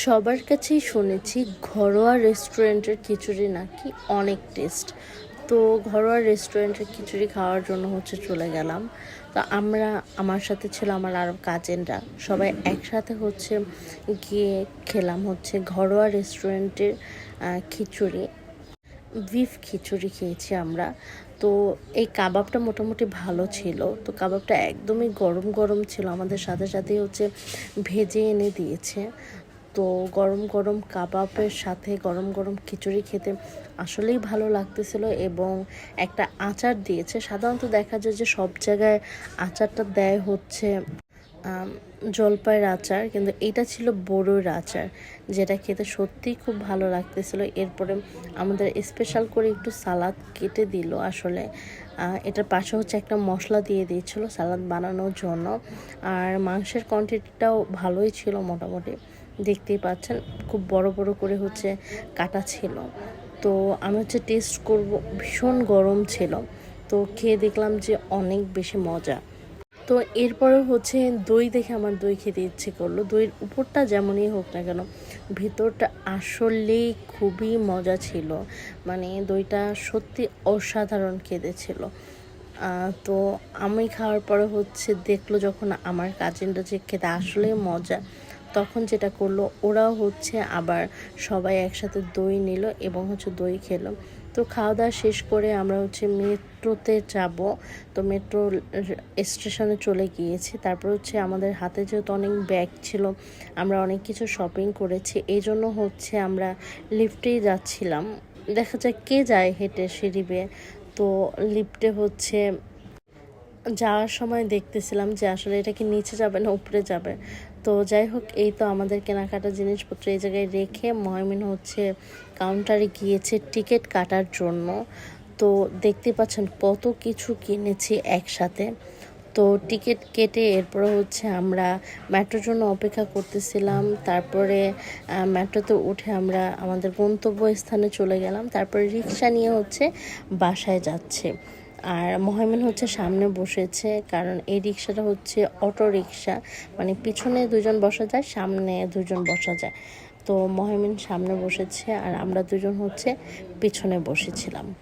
সবার কাছেই শুনেছি ঘরোয়া রেস্টুরেন্টের খিচুড়ি নাকি অনেক টেস্ট। তো ঘরোয়া রেস্টুরেন্টের খিচুড়ি খাওয়ার জন্য হচ্ছে চলে গেলাম। তো আমরা, আমার সাথে ছিল আমার আরও কাজিনরা। সবাই একসাথে হচ্ছে গিয়ে খেলাম হচ্ছে ঘরোয়া রেস্টুরেন্টের খিচুড়ি। বিফ খিচুড়ি খেয়েছি আমরা। তো এই কাবাবটা মোটামুটি ভালো ছিল। তো কাবাবটা একদমই গরম গরম ছিল। আমাদের সাথে সাথে হচ্ছে ভেজে এনে দিয়েছে। তো গরম গরম কাবাবের সাথে গরম গরম খিচুড়ি খেতে আসলেই ভালো লাগতেছিল এবং একটা আচার দিয়েছে। সাধারণত দেখা যায় যে সব জায়গায় আচারটা দেয় হচ্ছে জলপাইয়ের আচার, কিন্তু এটা ছিল বড়োর আচার, যেটা খেতে সত্যিই খুব ভালো লাগতেছিল। এরপরে আমাদের স্পেশাল করে একটু সালাদ কেটে দিল আসলে। এটার পাশে হচ্ছে একটা মশলা দিয়ে দিয়েছিল সালাদ বানানোর জন্য। আর মাংসের কোয়ান্টিটিটাও ভালোই ছিল মোটামুটি, দেখতেই পাচ্ছেন, খুব বড় বড় করে হচ্ছে কাটা ছিল। তো আমি হচ্ছে টেস্ট করব, ভীষণ গরম ছিল। তো খেয়ে দেখলাম যে অনেক বেশি মজা। তো এরপরে হচ্ছে দই দেখে আমার দই খেতে ইচ্ছে করল। দইয়ের উপরটা যেমনই হোক না কেন, ভেতরটা আসলেই খুবই মজা ছিল। মানে দইটা সত্যি অসাধারণ খেতে ছিল। তো আমি খাওয়ার পরে হচ্ছে দেখল যখন আমার কাজিনটা যে খেতে আসলেই মজা তখন যেটা করল, ওরাও হচ্ছে আবার সবাই একসাথে দই নিল এবং হচ্ছে দই খেলো। তো খাওয়া দাওয়া শেষ করে আমরা হচ্ছে মেট্রোতে যাব। তো মেট্রো স্টেশনে চলে গিয়েছি। তারপর হচ্ছে আমাদের হাতে যেহেতু অনেক ব্যাগ ছিল, আমরা অনেক কিছু শপিং করেছি। এই জন্য হচ্ছে আমরা লিফটেই যাচ্ছিলাম। দেখা যায় কে যায় হেঁটে সিঁড়ি তো লিফটে হচ্ছে যাওয়ার সময় দেখতেছিলাম যে আসলে এটা কি নিচে যাবে না উপরে যাবে। তো যাই হোক, এই তো আমাদের কেনাকাটা জিনিসপত্র এই জায়গায় রেখে ময়মিন হচ্ছে কাউন্টারে গিয়েছে টিকিট কাটার জন্য। তো দেখতে পাচ্ছেন কত কিছু কিনেছি একসাথে। তো টিকিট কেটে এরপরে হচ্ছে আমরা মেট্রোর জন্য অপেক্ষা করতেছিলাম। তারপরে মেট্রোতে উঠে আমরা আমাদের গন্তব্য স্থানে চলে গেলাম। তারপরে রিক্সা নিয়ে হচ্ছে বাসায় যাচ্ছে। আর মহামিন হচ্ছে সামনে বসেছে, কারণ এই রিক্সাটা হচ্ছে অটো রিক্সা। মানে পিছনে দুজন বসা যায়, সামনে দুজন বসা যায়। তো মহামিন সামনে বসেছে আর আমরা দুজন হচ্ছে পিছনে বসেছিলাম।